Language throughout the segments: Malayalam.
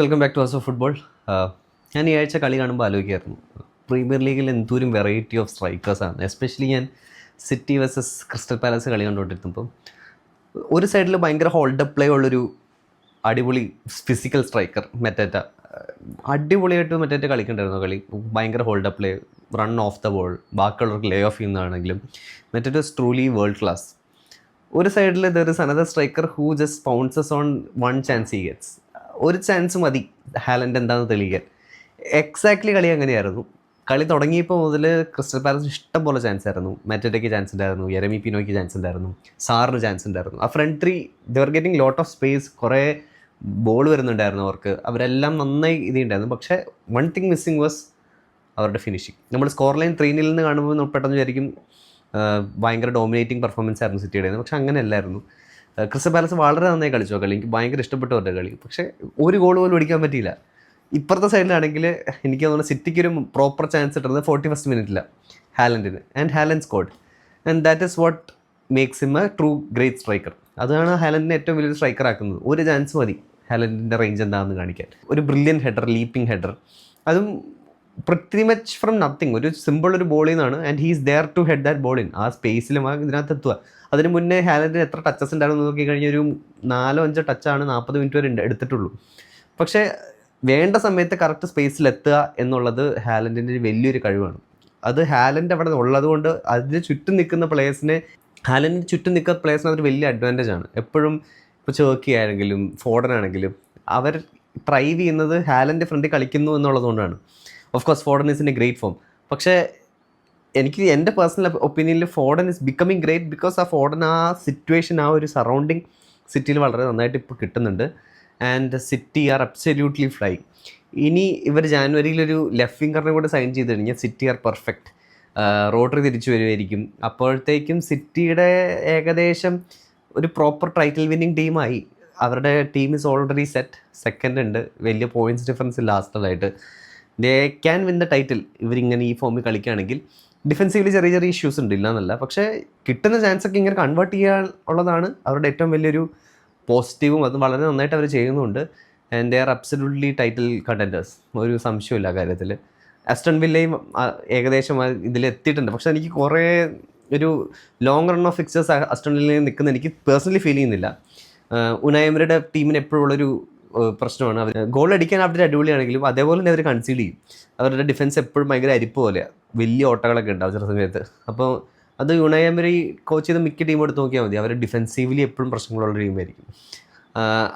Welcome back to of football ഞാൻ ഈ ആഴ്ച കളി കാണുമ്പോൾ ആലോചിക്കായിരുന്നു. പ്രീമിയർ ലീഗിൽ എന്തോരം വെറൈറ്റി ഓഫ് സ്ട്രൈക്കേഴ്സാണ് എസ്പെഷ്യലി ഞാൻ സിറ്റി വേഴ്സസ് ക്രിസ്റ്റൽ പാലസ് കളി കണ്ടുകൊണ്ടിരുന്നപ്പം ഒരു സൈഡിൽ ഭയങ്കര ഹോൾഡപ്പ് പ്ലേ ഉള്ളൊരു അടിപൊളി ഫിസിക്കൽ സ്ട്രൈക്കർ മെറ്റേറ്റ. അടിപൊളിയായിട്ട് മെറ്റേറ്റ കളിക്കണ്ടായിരുന്നു കളി. ഭയങ്കര hold up play run of the ball ബാക്കിയുള്ളവർക്ക് ലേ ഓഫ് ചെയ്യുന്നതാണെങ്കിലും മെറ്റേറ്റ ട്രൂലി വേൾഡ് ക്ലാസ് ഒരു സൈഡിൽ there is another striker who just pounces on one chance he gets ഒരു ചാൻസ് മതി. ഹാലൻഡ് എന്താണെന്ന് തെളിയിക്കാൻ. എക്സാക്ട്ലി കളി അങ്ങനെയായിരുന്നു. കളി തുടങ്ങിയപ്പോൾ മുതൽ ക്രിസ്റ്റൽ പാലസ് ഇഷ്ടം പോലെ ചാൻസ് ആയിരുന്നു. മെറ്റഡയ്ക്ക് ചാൻസ് ഉണ്ടായിരുന്നു. യെരമി പിനോയ്ക്ക് ചാൻസ് ഉണ്ടായിരുന്നു. സാറിന് ചാൻസ് ഉണ്ടായിരുന്നു. ആ front three they're getting lot of space കുറേ ബോൾ വരുന്നുണ്ടായിരുന്നു അവർക്ക്. അവരെല്ലാം നന്നായി ഇതുണ്ടായിരുന്നു. പക്ഷേ വൺ തിങ് മിസ്സിങ് വാസ് അവരുടെ ഫിനിഷിങ് നമ്മൾ സ്കോർ ലൈൻ ത്രീനിൽ നിന്ന് കാണുമ്പോൾ പെട്ടെന്ന് വിചാരിക്കും ഭയങ്കര ഡോമിനേറ്റിംഗ് പെർഫോമൻസ് ആയിരുന്നു സിറ്റിയുടെ പക്ഷെ അങ്ങനെയല്ലായിരുന്നു ക്രിസ്റ്റൽ പാലസ് വളരെ നന്നായി കളിച്ചു കളി. എനിക്ക് ഭയങ്കര ഇഷ്ടപ്പെട്ടു അവരുടെ കളി. പക്ഷേ ഒരു ഗോൾ പോലും അടിക്കാൻ പറ്റിയില്ല. ഇപ്പുറത്തെ സൈഡിലാണെങ്കിൽ എനിക്ക് തോന്നുന്നു സിറ്റിക്ക് ഒരു പ്രോപ്പർ ചാൻസ് കിട്ടുന്നത് ഫോർട്ടി ഫസ്റ്റ് മിനിറ്റില്ല ഹാലൻഡിന്. And Haaland scored and that is what makes him a true great striker അതാണ് ഹാലൻഡിനെ ഏറ്റവും വലിയൊരു സ്ട്രൈക്കർ ആക്കുന്നത്. ഒരു ചാൻസ് മതി ഹാലൻഡിന്റെ റേഞ്ച് എന്താണെന്ന് കാണിക്കാൻ. ഒരു ബ്രില്യൻ ഹെഡർ ലീപ്പിംഗ് ഹെഡർ അതും പ്രിറ്റി മച്ച് ഫ്രം നത്തിങ് ഒരു സിമ്പിൾ ഒരു ബോളിൽ നിന്നാണ് and he's there to head that ബോളിൻ ആ സ്പേസിലും ആ ഇതിനകത്ത് എത്തുക. അതിന് മുന്നേ ഹാലൻഡിന് എത്ര ടച്ചസ് ഉണ്ടായിരുന്നു നോക്കി കഴിഞ്ഞാൽ ഒരു നാലോ അഞ്ചോ ടച്ചാണ് നാൽപ്പത് മിനിറ്റ് വരെ എടുത്തിട്ടുള്ളൂ. പക്ഷേ വേണ്ട സമയത്ത് കറക്റ്റ് സ്പേസിൽ എത്തുക എന്നുള്ളത് ഹാലൻഡിന്റെ ഒരു വലിയൊരു കഴിവാണ്. അത് ഹാലൻഡ് അവിടെ ഉള്ളത് കൊണ്ട് അതിന് ചുറ്റും നിൽക്കുന്ന പ്ലേയേഴ്സിനെ ഹാലൻഡിന് ചുറ്റും നിൽക്കുന്ന പ്ലേയേഴ്സിന് അതൊരു വലിയ അഡ്വാന്റേജ് ആണ്. എപ്പോഴും ഇപ്പോൾ ചേർക്കി ആണെങ്കിലും ഫോർഡൻ ആണെങ്കിലും അവർ ട്രൈവ് ചെയ്യുന്നത് ഹാലന്റെ ഫ്രണ്ടിൽ കളിക്കുന്നു എന്നുള്ളത് കൊണ്ടാണ്. Of course Foden is in a great form പക്ഷേ എനിക്ക് എന്റെ personal ഒപ്പീനിയനിൽ Foden is becoming great because ah Foden ah situation ah ഒരു സറൗണ്ടിങ് സിറ്റിയിൽ വളരെ നന്നായിട്ട് ഇപ്പോൾ കിട്ടുന്നുണ്ട്. And City are absolutely fly ഇനി ഇവർ ജാനുവരിയിലൊരു ലെഫ്റ്റ് വിങ്കറിനെ കൂടെ സൈൻ ചെയ്ത് കഴിഞ്ഞാൽ സിറ്റി ആർ പെർഫെക്റ്റ് റോട്ടറി തിരിച്ചു വരുമായിരിക്കും അപ്പോഴത്തേക്കും സിറ്റിയുടെ ഏകദേശം ഒരു പ്രോപ്പർ ടൈറ്റിൽ വിന്നിങ് ടീമായി അവരുടെ team is already set second ഉണ്ട്. വലിയ points difference ലാസ്റ്റതായിട്ട് they can win the title ഇവരിങ്ങനെ ഈ ഫോമിൽ കളിക്കുകയാണെങ്കിൽ ഡിഫെൻസീവ്ലി ചെറിയ ചെറിയ ഇഷ്യൂസ് ഉണ്ട് ഇല്ല എന്നല്ല പക്ഷേ കിട്ടുന്ന ചാൻസ് ഒക്കെ ഇങ്ങനെ കൺവേർട്ട് ചെയ്യാൻ ഉള്ളതാണ് അവരുടെ ഏറ്റവും വലിയൊരു പോസിറ്റീവും അത് വളരെ നന്നായിട്ട് അവർ ചെയ്യുന്നുണ്ട്. And they are absolutely title contenders ഒരു സംശയമില്ല കാര്യത്തിൽ അസ്റ്റൺ വില്ലയും ഏകദേശം ഇതിലെത്തിയിട്ടുണ്ട് പക്ഷെ എനിക്ക് കുറേ ഒരു long run of fixtures Aston വില്ലയിൽ നിൽക്കുന്ന എനിക്ക് പേഴ്സണലി ഫീൽ ചെയ്യുന്നില്ല. ഉനായമരുടെ ടീമിന് എപ്പോഴും ഉള്ളൊരു ഏഹ്, പ്രശ്നമാണ്. അവർ ഗോൾ അടിക്കാൻ അവരുടെ അടിപൊളിയാണെങ്കിലും അതേപോലെ തന്നെ അവർ കൺസീഡ് ചെയ്യും. അവരുടെ ഡിഫൻസ് എപ്പോഴും ഭയങ്കര അരിപ്പ് പോലെയാണ് വലിയ ഓട്ടകളൊക്കെ ഉണ്ടാവും ചില സമയത്ത്. അപ്പോൾ അത് യുണയമരി കോച്ച് ചെയ്ത് മിക്ക ടീം എടുത്ത് നോക്കിയാൽ മതി. അവർ ഡിഫെൻസീവ്ലി എപ്പോഴും പ്രശ്നങ്ങളുള്ള ടീമായിരിക്കും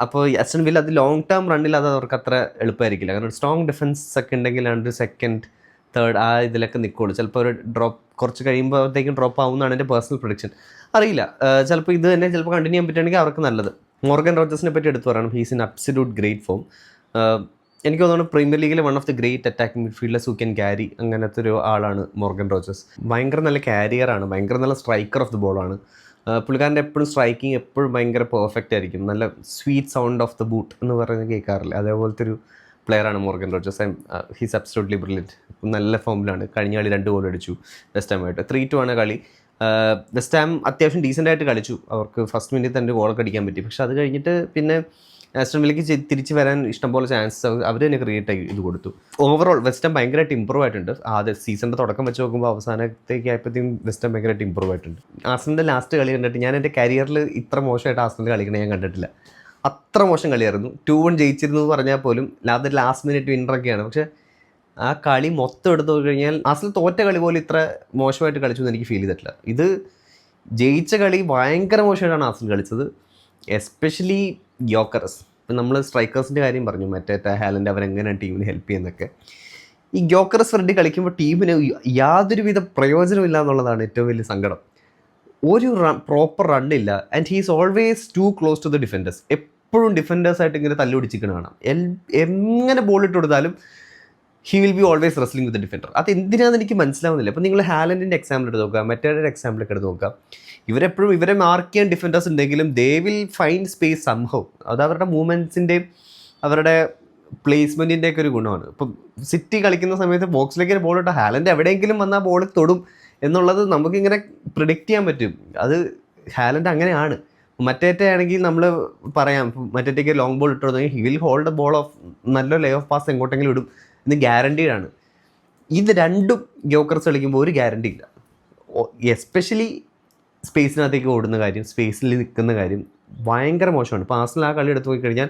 അപ്പോൾ അസ്റ്റൺ വില്ല അത് ലോങ് ടേം റണ്ണിൽ അത് അവർക്ക് അത്ര എളുപ്പമായിരിക്കില്ല. കാരണം സ്ട്രോങ് ഡിഫൻസ് ഒക്കെ ഉണ്ടെങ്കിലാണ് ഒരു സെക്കൻഡ് തേർഡ് ആ ഇതിലൊക്കെ നിൽക്കുള്ളൂ ചിലപ്പോൾ ഒരു ഡ്രോപ്പ് കുറച്ച് കഴിയുമ്പോഴത്തേക്കും ഡ്രോപ്പ് ആവുന്നതാണ് എന്റെ പേഴ്സണൽ പ്രൊഡിക്ഷൻ അറിയില്ല. ചിലപ്പോൾ ഇത് തന്നെ ചിലപ്പോൾ കണ്ടിന്യൂ ചെയ്യാൻ പറ്റുകയാണെങ്കിൽ അവർക്ക് നല്ലത്. മോർഗൻ റോജേഴ്സിനെ പറ്റി എടുത്തു പറയണം he's in absolute great form എനിക്ക് തോന്നുന്നു പ്രീമിയർ ലീഗിലെ one of the great attacking midfielders who can carry അങ്ങനത്തെ ഒരു ആളാണ് മോർഗൻ റോജേഴ്സ്. ഭയങ്കര നല്ല ക്യാരിയറാണ് ഭയങ്കര നല്ല സ്ട്രൈക്കർ ഓഫ് ദി ബോളാണ് പുള്ളിക്കാരന്റെ എപ്പോഴും സ്ട്രൈക്കിംഗ് എപ്പോഴും ഭയങ്കര പെർഫെക്റ്റ് ആയിരിക്കും. നല്ല sweet sound of the boot എന്ന് പറയുന്നത് കേൾക്കാറില്ല. അതേപോലത്തെ ഒരു പ്ലെയറാണ് Morgan Rogers. I he's absolutely brilliant നല്ല ഫോമിലാണ് കഴിഞ്ഞ കളി രണ്ട് ഗോൾ അടിച്ചു. വെസ്റ്റ് ടൈമായിട്ട് ത്രീ ടു ആണ് കളി. വെസ്റ്റ് ഹാം അത്യാവശ്യം ഡീസന്റ് ആയിട്ട് കളിച്ചു. അവർക്ക് ഫസ്റ്റ് മിനിറ്റ് തന്നെ ഗോളൊക്കെ അടിക്കാൻ പറ്റി. പക്ഷെ അത് കഴിഞ്ഞിട്ട് പിന്നെ ആസ്റ്റൺ വില്ലയ്ക്ക് തിരിച്ച് വരാൻ ഇഷ്ടംപോലെ ചാൻസസ് അവർ തന്നെ ക്രിയേറ്റ് ആയി ഇത് കൊടുത്തു. ഓവറോൾ വെസ്റ്റം ഭയങ്കരമായിട്ട് ഇമ്പ്രൂവ് ആയിട്ടുണ്ട്. ആദ്യ സീസണിന്റെ തുടക്കം വെച്ച് നോക്കുമ്പോൾ അവസാനത്തേക്ക് ആയപ്പോഴത്തേക്കും വെസ്റ്റ് ഭയങ്കരമായിട്ട് ഇമ്പ്രൂവ് ആയിട്ടുണ്ട്. ആസ്റ്റന്റെ ലാസ്റ്റ് കളി കണ്ടിട്ട് ഞാൻ എന്റെ കരിയറിൽ ഇത്ര മോശമായിട്ട് ആസ്റ്റന്റെ കളിക്കണേ ഞാൻ കണ്ടിട്ടില്ല. അത്ര മോശം കളിയായിരുന്നു. ടു വൺ ജയിച്ചിരുന്നു പറഞ്ഞാൽ പോലും അത് ലാസ്റ്റ് മിനിറ്റ് വിന്നറൊക്കെയാണ് പക്ഷേ ആ കളി മൊത്തം എടുത്തു നോക്കി കഴിഞ്ഞാൽ അസൽ തോറ്റ കളി പോലും ഇത്ര മോശമായിട്ട് കളിച്ചു എന്ന് എനിക്ക് ഫീൽ ചെയ്തിട്ടില്ല. ഇത് ജയിച്ച കളി ഭയങ്കര മോശമായിട്ടാണ് അസൽ കളിച്ചത്. എസ്പെഷ്യലി ഗ്യോക്കറസ് ഇപ്പം നമ്മൾ സ്ട്രൈക്കേഴ്സിന്റെ കാര്യം പറഞ്ഞു. മറ്റേ ഹാലന്റ് അവരെങ്ങനെയാണ് ടീമിന് ഹെൽപ്പ് ചെയ്യുന്നതൊക്കെ ഈ ഗ്യോക്കറസ് ഫ്രണ്ട് കളിക്കുമ്പോൾ ടീമിന് യാതൊരുവിധ പ്രയോജനമില്ല എന്നുള്ളതാണ് ഏറ്റവും വലിയ സങ്കടം. ഒരു run proper റണ്ണില്ല and he's always too close to the defenders എപ്പോഴും ഡിഫൻഡേഴ്സായിട്ട് ഇങ്ങനെ തല്ലു പിടിച്ചിരിക്കണ കാണാം. എൽ- എങ്ങനെ ബോൾ ഇട്ട് കൊടുത്താലും he will be always wrestling with defender അത് എന്തിനാണെന്ന് എനിക്ക് മനസ്സിലാവുന്നില്ല. അപ്പോൾ നിങ്ങൾ ഹാലൻഡിന്റെ എക്സാമ്പിൾ എടുത്ത് നോക്കുക മറ്റേ എക്സാമ്പിളൊക്കെ എടുത്ത് നോക്കുക. ഇവരെപ്പോഴും ഇവരെ മാർക്ക് ചെയ്യാൻ ഡിഫൻഡേഴ്സ് ഉണ്ടെങ്കിലും ദേ വിൽ ഫൈൻഡ് സ്പേസ് സംഭവം അത് അവരുടെ മൂവ്മെന്റ്സിന്റെയും അവരുടെ പ്ലേസ്മെന്റിന്റെ ഒക്കെ ഒരു ഗുണമാണ്. ഇപ്പം സിറ്റി കളിക്കുന്ന സമയത്ത് ബോക്സിലേക്ക് ബോൾ ഇട്ട ഹാലൻഡ് എവിടെയെങ്കിലും വന്നാൽ ബോൾ തൊടും എന്നുള്ളത് നമുക്കിങ്ങനെ പ്രിഡിക്റ്റ് ചെയ്യാൻ പറ്റും. അത് ഹാലൻഡ് അങ്ങനെയാണ്. മറ്റേറ്റെ ആണെങ്കിൽ നമ്മൾ പറയാം മറ്റേറ്റേക്ക് ലോങ് ബോൾ ഇട്ടു he will hold ball off നല്ല ലേ ഓഫ് പാസ് എങ്ങോട്ടെങ്കിലും ഇടും. ഇത് ഗ്യാരണ്ടീഡാണ് ഇത് രണ്ടും യോക്കർസ് കളിക്കുമ്പോൾ ഒരു ഗ്യാരണ്ടി ഇല്ല. എസ്പെഷ്യലി സ്പേസിനകത്തേക്ക് ഓടുന്ന കാര്യം സ്പേസിൽ നിൽക്കുന്ന കാര്യം ഭയങ്കര മോശമാണ്. ഇപ്പോൾ ആ കളി എടുത്ത് പോയി കഴിഞ്ഞാൽ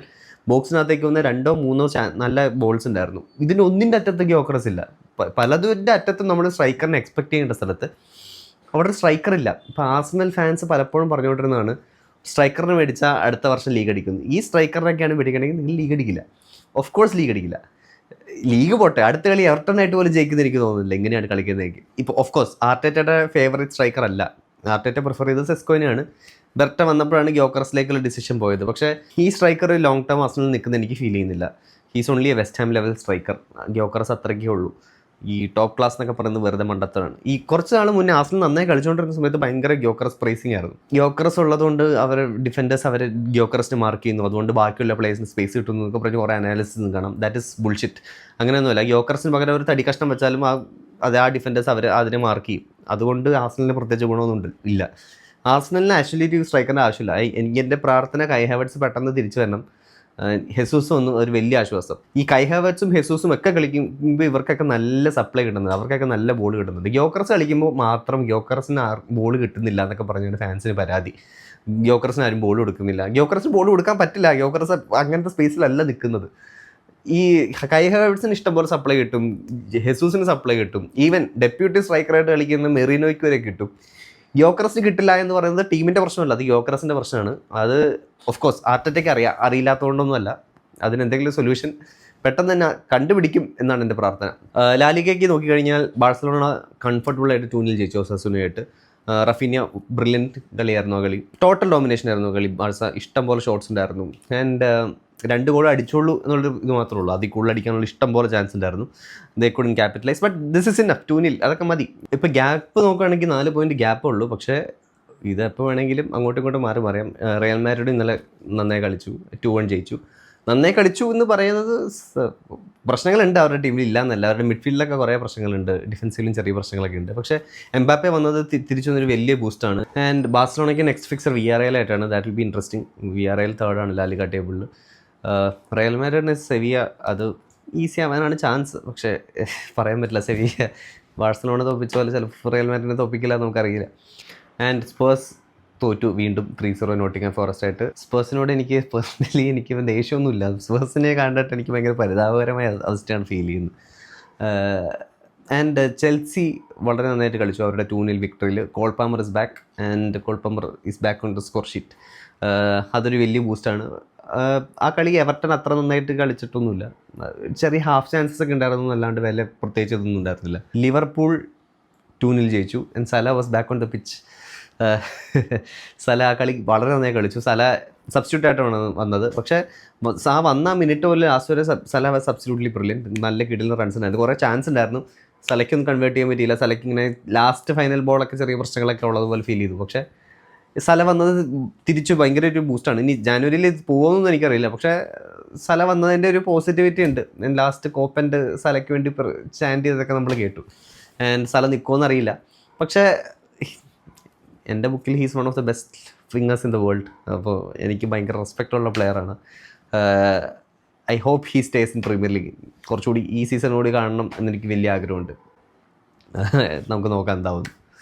ബോക്സിനകത്തേക്ക് വന്ന രണ്ടോ മൂന്നോ നല്ല ബോൾസ് ഉണ്ടായിരുന്നു. ഇതിന് ഒന്നിന്റെ അറ്റത്തേക്ക് യോക്കറസ് ഇല്ല. പലതിന്റെ അറ്റത്തും നമ്മൾ സ്ട്രൈക്കറിനെ എക്സ്പെക്ട് ചെയ്യേണ്ട സ്ഥലത്ത് അവിടെ സ്ട്രൈക്കർ ഇല്ല. ഇപ്പോൾ ആർസണൽ ഫാൻസ് പലപ്പോഴും പറഞ്ഞുകൊണ്ടിരുന്നതാണ് സ്ട്രൈക്കറിനെ മേടിച്ചാൽ അടുത്ത വർഷം ലീഗ് അടിക്കുന്നു. ഈ സ്ട്രൈക്കറിനൊക്കെയാണ് മേടിക്കണമെങ്കിൽ നിങ്ങൾ ലീഗ് അടിക്കില്ല. ഓഫ് കോഴ്സ് ലീഗ് അടിക്കില്ല. ലീഗ് പോട്ടെ. അടുത്ത കളി എവർട്ടനായിട്ട് പോലും ജയിക്കുന്ന എനിക്ക് തോന്നുന്നില്ല. എങ്ങനെയാണ് കളിക്കുന്നത് ഇപ്പോൾ ഓഫ് കോഴ്സ് ആർട്ടേറ്റയുടെ ഫേവറേറ്റ് സ്ട്രൈക്കർ അല്ല. ആർട്ടേറ്റ പ്രിഫർ ചെയ്തത് സെസ്കോനെയാണ്. ബെർട്ട വന്നപ്പോഴാണ് ഗ്യോക്കറസിലേക്കുള്ള ഡിസിഷൻ പോയത്. പക്ഷേ ഈ സ്ട്രൈക്കർ ഒരു ലോങ് ടേം ആർസണൽ നിൽക്കുന്ന എനിക്ക് ഫീൽ ചെയ്യുന്നില്ല. He's only a West Ham level striker Gyokeres അത്രയ്ക്കേ ഉള്ളൂ. ഈ ടോപ്പ് ക്ലാസ് എന്നൊക്കെ പറയുന്നത് വെറുതെ മണ്ടത്തരാണ്. ഈ കുറച്ച് നാൾ മുന്നേ ആസ്ലിൻ നന്നായി കളിച്ചുകൊണ്ടിരുന്ന സമയത്ത് ഭയങ്കര ഗ്യോക്കറസ് പ്രൈസിങ് ആയിരുന്നു. ഗ്യോക്കറസ് ഉള്ളതുകൊണ്ട് അവർ ഡിഫൻഡേഴ്സ് അവരെ ഗ്യോക്കറസിന് മാർക്ക് ചെയ്യുന്നു. അതുകൊണ്ട് ബാക്കിയുള്ള പ്ലേയേഴ്സിന് സ്പേസ് കിട്ടുന്നു എന്നൊക്കെ പറഞ്ഞ് കുറേ അനാലിസിസ് കാണാം. ദാറ്റ് ഇസ് ബുൾഷിറ്റ് അങ്ങനെയൊന്നുമല്ല. ഗ്യോക്കറസിന് പകരം ഒരു തടി കഷ്ണം വെച്ചാലും ആ അത് ആ ഡിഫൻഡേഴ്സ് അവർ അതിനെ മാർക്ക് ചെയ്യും. അതുകൊണ്ട് ആർസണലിന് പ്രത്യേകിച്ച് ഗുണമൊന്നും ഇല്ല. ആർസണലിന് ആക്ച്വലി ഒരു സ്ട്രൈക്കറിന്റെ ആവശ്യമില്ല. എനിക്ക് എന്റെ പ്രാർത്ഥന കൈ ഹാബിറ്റ്സ് പെട്ടെന്ന് തിരിച്ചു വരണം. ഹെസൂസ് ഒന്നും ഒരു വലിയ ആശ്വാസം. ഈ കൈഹാവറ്റ്സും ഹെസൂസും ഒക്കെ കളിക്കുമ്പോൾ ഇവർക്കൊക്കെ നല്ല സപ്ലൈ കിട്ടുന്നുണ്ട് അവർക്കൊക്കെ നല്ല ബോൾ കിട്ടുന്നുണ്ട് ഗ്യോക്കർസ് കളിക്കുമ്പോൾ മാത്രം ഗ്യോക്കറസിന് ബോൾ കിട്ടുന്നില്ല എന്നൊക്കെ പറഞ്ഞുകൊണ്ട് ഫാൻസിന് പരാതി. ഗ്യോക്കർസിന് ആരും ബോൾ കൊടുക്കുന്നില്ല. ഗ്യോക്കർസിന് ബോൾ കൊടുക്കാൻ പറ്റില്ല. ഗ്യോക്കർസ് അങ്ങനത്തെ സ്പേസിലല്ല നിൽക്കുന്നത്. ഈ കൈ ഇഷ്ടം ഇഷ്ടംപോലെ സപ്ലൈ കിട്ടും ഹെസൂസിന് സപ്ലൈ കിട്ടും. ഈവൻ ഡെപ്യൂട്ടി സ്ട്രൈക്കറായിട്ട് കളിക്കുന്ന മെറീനോയ്ക്ക് വരെ കിട്ടും. യോക്കറസിന് കിട്ടില്ല എന്ന് പറയുന്നത് ടീമിന്റെ പ്രശ്നമല്ല അത് യോക്രസിന്റെ പ്രശ്നമാണ്. അത് ഓഫ് കോഴ്സ് ആർട്ടറ്റയ്ക്ക് അറിയാം അറിയില്ലാത്തതുകൊണ്ടൊന്നുമല്ല. അതിന് എന്തെങ്കിലും സൊല്യൂഷൻ പെട്ടെന്ന് തന്നെ കണ്ടുപിടിക്കും എന്നാണ് എന്റെ പ്രാർത്ഥന. ലാലികയ്ക്ക് നോക്കിക്കഴിഞ്ഞാൽ ബാഴ്സലോണ കംഫർട്ടബിൾ ആയിട്ട് ടൂണിൽ ജയിച്ചു സസുനുമായിട്ട് റഫീനിയ ബ്രില്യന്റ് കളിയായിരുന്നു കളി. ടോട്ടൽ ഡോമിനേഷൻ ആയിരുന്നു കളി. ബാഴ്സ ഇഷ്ടം പോലെ ഷോട്ട്സ് ഉണ്ടായിരുന്നു. ആൻഡ് രണ്ട് ഗോൾ അടിച്ചോളൂ എന്നുള്ളൊരു ഇത് മാത്രമേ ഉള്ളൂ. അതിൽ കൂടുതൽ അടിക്കാനുള്ള ഇഷ്ടം പോലെ ചാൻസ് ഉണ്ടായിരുന്നു. They couldn't capitalise but this is in ടൂനിൽ അതൊക്കെ മതി. ഇപ്പോൾ ഗ്യാപ്പ് നോക്കുകയാണെങ്കിൽ നാല് പോയിന്റ് ഗ്യാപ്പേ ഉള്ളൂ. പക്ഷേ ഇതെപ്പോൾ വേണമെങ്കിലും അങ്ങോട്ടും ഇങ്ങോട്ടും മാറി മറിയാം റയൽ മാരോട് ഇന്നലെ നന്നായി കളിച്ചു ടു വൺ ജയിച്ചു. നന്നായി കളിച്ചു എന്ന് പറയുന്നത് പ്രശ്നങ്ങളുണ്ട് അവരുടെ ടീമിൽ ഇല്ല എന്നല്ല അവരുടെ മിഡ്ഫീൽഡിലൊക്കെ കുറേ പ്രശ്നങ്ങളുണ്ട്. ഡിഫൻസീവിലും ചെറിയ പ്രശ്നങ്ങളൊക്കെ ഉണ്ട്. പക്ഷേ എംബാപ്പെ വന്നത് തിരിച്ചു വന്നൊരു വലിയ ബൂസ്റ്റാണ് ആൻഡ് ബാഴ്സലോണയ്ക്ക് next fixture V R L ആയിട്ടാണ്. That will be interesting Villarreal തേർഡാണ് La Liga ടേബിളിൽ റയൽ മാഡ്രിഡിന് സെവിയ അത് ഈസി ആവാനാണ് ചാൻസ്. പക്ഷേ പറയാൻ പറ്റില്ല. സെവിയ ബാഴ്സലോണ തോപ്പിച്ച പോലെ ചിലപ്പോൾ റയൽ മാഡ്രിഡിനെ തോപ്പിക്കില്ല നമുക്കറിയില്ല. ആൻഡ് സ്പേഴ്സ് തോറ്റു. വീണ്ടും ത്രീ സീറോ നോട്ടിങ് ഫോറസ്റ്റ് ആയിട്ട്. സ്പേഴ്സിനോട് എനിക്ക് പേഴ്സണലി എനിക്ക് ദേഷ്യമൊന്നുമില്ല. സ്പേഴ്സിനെ കണ്ടിട്ട് എനിക്ക് ഭയങ്കര പരിതാപകരമായ അവസ്ഥയാണ് ഫീൽ ചെയ്യുന്നത്. ആൻഡ് ചെൽസി വളരെ നന്നായിട്ട് കളിച്ചു. അവരുടെ ടൂണിൽ വിക്ടറിയിൽ Cole Palmer is back and Cole Palmer is back on the score sheet അതൊരു വലിയ ബൂസ്റ്റാണ് ആ കളി എവർട്ടൺ അത്ര നന്നായിട്ട് കളിച്ചിട്ടൊന്നുമില്ല. ചെറിയ ഹാഫ് ചാൻസസ് ഒക്കെ ഉണ്ടായിരുന്നു അല്ലാണ്ട് വില പ്രത്യേകിച്ച് ഇതൊന്നും ഉണ്ടായിരുന്നില്ല. ലിവർപൂൾ ടൂനിൽ ജയിച്ചു. And Salah was back on the pitch Salah ആ കളി വളരെ നന്നായി കളിച്ചു. സല സബ്സ്റ്റിറ്റ്യൂട്ട് ആയിട്ടാണ് വന്നത്. പക്ഷേ ആ വന്ന മിനിറ്റ് പോലും ലാസ്റ്റ് വരെ സല സബ്സ്റ്റിറ്റ്യൂട്ട്ലി ബ്രില്യൻ നല്ല കിടിലുള്ള റൺസ് ഉണ്ടായിരുന്നു. കുറേ ചാൻസ് ഉണ്ടായിരുന്നു. സലയ്ക്കൊന്നും കൺവേർട്ട് ചെയ്യാൻ പറ്റിയില്ല. സലയ്ക്ക് ഇങ്ങനെ ലാസ്റ്റ് ഫൈനൽ ബോളൊക്കെ ചെറിയ പ്രശ്നങ്ങളൊക്കെ ഉള്ളതുപോലെ ഫീൽ ചെയ്തു. പക്ഷേ സല വന്നത് തിരിച്ചു ഭയങ്കര ഒരു ബൂസ്റ്റാണ് ഇനി ജാനുവരിയിൽ പോകുമെന്നൊന്നും എനിക്കറിയില്ല. പക്ഷേ സല വന്നതിന്റെ ഒരു പോസിറ്റിവിറ്റി ഉണ്ട്. ലാസ്റ്റ് കോപ്പന്റെ സലയ്ക്ക് വേണ്ടി ചാൻഡ് ചെയ്തതൊക്കെ നമ്മൾ കേട്ടു. ആൻഡ് സല നിൽക്കുമെന്ന് അറിയില്ല. പക്ഷേ എന്റെ ബുക്കിൽ he's one of the best finishers in the world അപ്പോൾ എനിക്ക് ഭയങ്കര റെസ്പെക്റ്റ് ഉള്ള പ്ലെയറാണ് I hope he stays in Premier League കുറച്ചുകൂടി ഈ സീസണോട് കാണണം എന്നെനിക്ക് വലിയ ആഗ്രഹമുണ്ട്. നമുക്ക് നോക്കാം എന്താവും.